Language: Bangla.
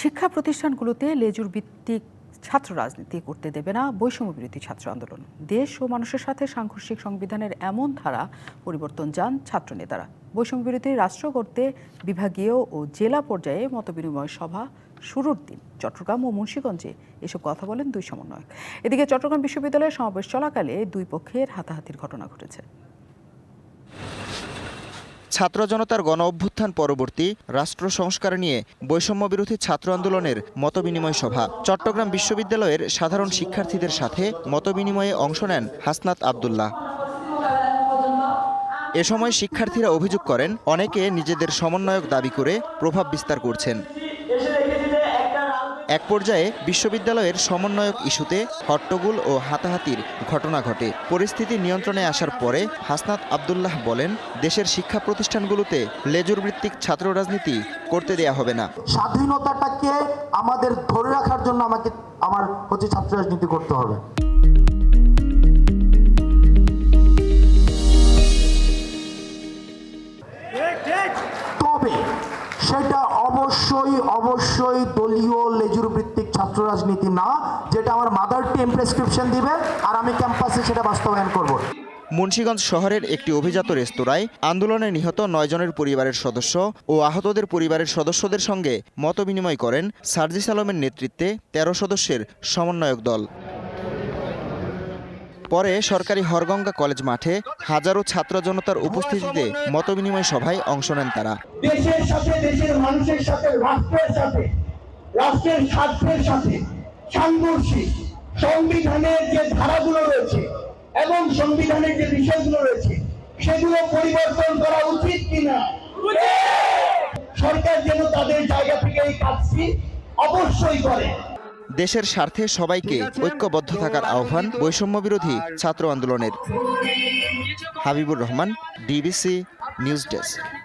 শিক্ষা প্রতিষ্ঠানগুলোতে লেজুর ভিত্তিক ছাত্র রাজনীতি করতে দেবে না বৈষম্য বিরোধী ছাত্র আন্দোলন। দেশ ও মানুষের সাথে সাংঘর্ষিক সংবিধানের এমন ধারা পরিবর্তন যান ছাত্র নেতারা। বৈষম্য বিরোধী রাষ্ট্র করতে বিভাগীয় ও জেলা পর্যায়ে মতবিনিময় সভা শুরুর দিন। চট্টগ্রাম ও মুন্সীগঞ্জে এসব কথা বলেন দুই সমন্বয়ক। এদিকে চট্টগ্রাম বিশ্ববিদ্যালয়ের সমাবেশ চলাকালে দুই পক্ষের হাতাহাতির ঘটনা ঘটেছে। ছাত্র জনতার গণ অভ্যুত্থান পরবর্তী রাষ্ট্র সংস্কার নিয়ে বৈষম্য বিরোধী ছাত্র আন্দোলনের মতবিনিময় সভা। চট্টগ্রাম বিশ্ববিদ্যালয়ের সাধারণ শিক্ষার্থীদের সাথে মতবিনিময়ে অংশ নেন হাসনাত আবদুল্লাহ। এ সময় শিক্ষার্থীরা অভিযোগ করেন, অনেকে নিজেদের সমন্বয়ক দাবি করে প্রভাব বিস্তার করছেন। এক পর্যায়ে বিশ্ববিদ্যালয়ের সমন্বয়ক ইস্যুতে হট্টগোল ও হাতাহাতির ঘটনা ঘটে। পরিস্থিতি নিয়ন্ত্রণে আসার পরে হাসনাত আবদুল্লাহ বলেন, দেশের শিক্ষা প্রতিষ্ঠানগুলোতে লেজুর ভিত্তিক ছাত্র রাজনীতি করতে দেয়া হবে না। স্বাধীনতাটাকে আমাদের ধরে রাখার জন্য আমাকে, আমার হচ্ছে ছাত্র রাজনীতি করতে হবে। তবে সেটা অবশ্যই অবশ্যই দলীয় লেজুর ভিত্তিক ছাত্র রাজনীতি না, যেটা আমার মাদার টিম প্রেসক্রিপশন দিবে আর আমি ক্যাম্পাসে সেটা বাস্তবায়ন করব। মুন্সীগঞ্জ শহরের একটি অভিজাত রেস্তোরাঁয় আন্দোলনে নিহত নয়জনের পরিবারের সদস্য ও আহতদের পরিবারের সদস্যদের সঙ্গে মতবিনিময় করেন সার্জিস আলমের নেতৃত্বে তেরো সদস্যের সমন্বয়ক দল। পরে সরকারি হরগঙ্গা কলেজ মাঠে হাজারো ছাত্র জনতার উপস্থিতিতে মতবিনিময় সভায় অংশ নেন তারা। দেশের সাথে, দেশের মানুষের সাথে, রাষ্ট্রের সাথে, রাষ্ট্রের স্বার্থের সাথে সাংঘর্ষিক সংবিধানের যে ধারাগুলো রয়েছে এবং সংবিধানের যে বিষয়গুলো রয়েছে, সেগুলো পরিবর্তন করা উচিত কিনা? সরকার যেন তাদের জায়গা থেকে এই কাজটি অবশ্যই করে। দেশের স্বার্থে সবাইকে ঐক্যবদ্ধ থাকার আহ্বান বৈষম্য বিরোধী ছাত্র আন্দোলনের। Habibur Rahman DBC news desk.